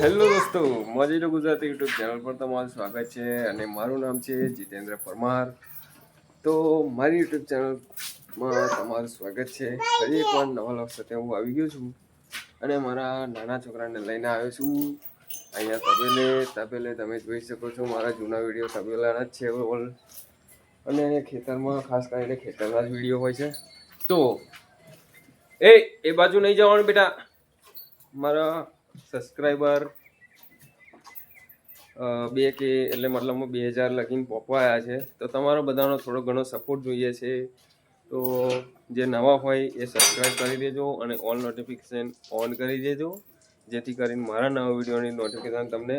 Hello દોસ્તો મોજીલો Gujarati YouTube channel પર તમારું સ્વાગત છે અને મારું નામ છે જીતેન્દ્ર પરમાર. તો મારી યુટ્યુબ ચેનલમાં તમારું સ્વાગત છે. ફરી એકવાર નવા લોક સાથે હું આવી ગયો છું અને મારા નાના છોકરાને લઈને આવ્યો છું. અહીંયા તબેલે તબેલે તમે જોઈ શકો છો, મારા જૂના વીડિયો તબેલાના જ છે ઓલ. અને ખેતરમાં ખાસ કરીને ખેતરના જ વીડિયો હોય છે. તો, એ એ બાજુ નહીં જવાનું બેટા. મારા સબસ્ક્રાઈબર બે કે એટલે મતલબમાં બે હજાર લગીને પોપવાયા છે. તો તમારો બધાનો થોડો ઘણો સપોર્ટ જોઈએ છે. તો જે નવા હોય એ સબસ્ક્રાઈબ કરી દેજો અને ઓલ નોટિફિકેશન ઓન કરી દેજો. જેથી કરીને મારા નવા વિડીયોની નોટિફિકેશન તમને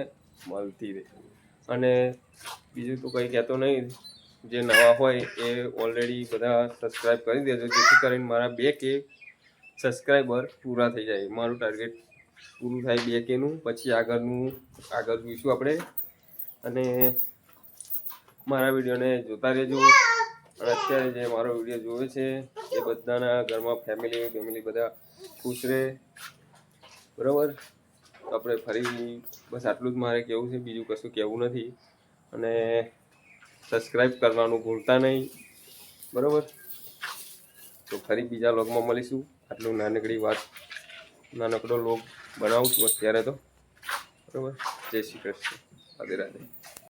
મળતી રહે. અને બીજું તો કંઈ કહેતો નહીં. જે નવા હોય એ ઓલરેડી બધા સબસ્ક્રાઈબ કરી દેજો. જેથી કરીને મારા બે કે સબસ્ક્રાઈબર પૂરા થઈ જાય. મારું ટાર્ગેટ પૂરું થાય બે કેનું, પછી આગળનું, આગળ જોઈશું આપણે. અને મારા વિડીયોને જોતા રહેજો. અને અત્યારે જે મારો વીડિયો જોવે છે, એ બધાના ઘરમાં ફેમિલી ફેમિલી બધા ખુશ રહે. બરાબર? આપણે ફરી બસ આટલું જ મારે કહેવું છે, બીજું કશું કહેવું નથી. અને સબસ્ક્રાઈબ કરવાનું ભૂલતા નહીં. બરાબર? તો ફરી બીજા લોગમાં મળીશું. આટલું નાનકડી વાત, નાનકડો લોગ બનાવું છું અત્યારે તો. બરાબર? જય શ્રી કૃષ્ણ. રાધે રાધે.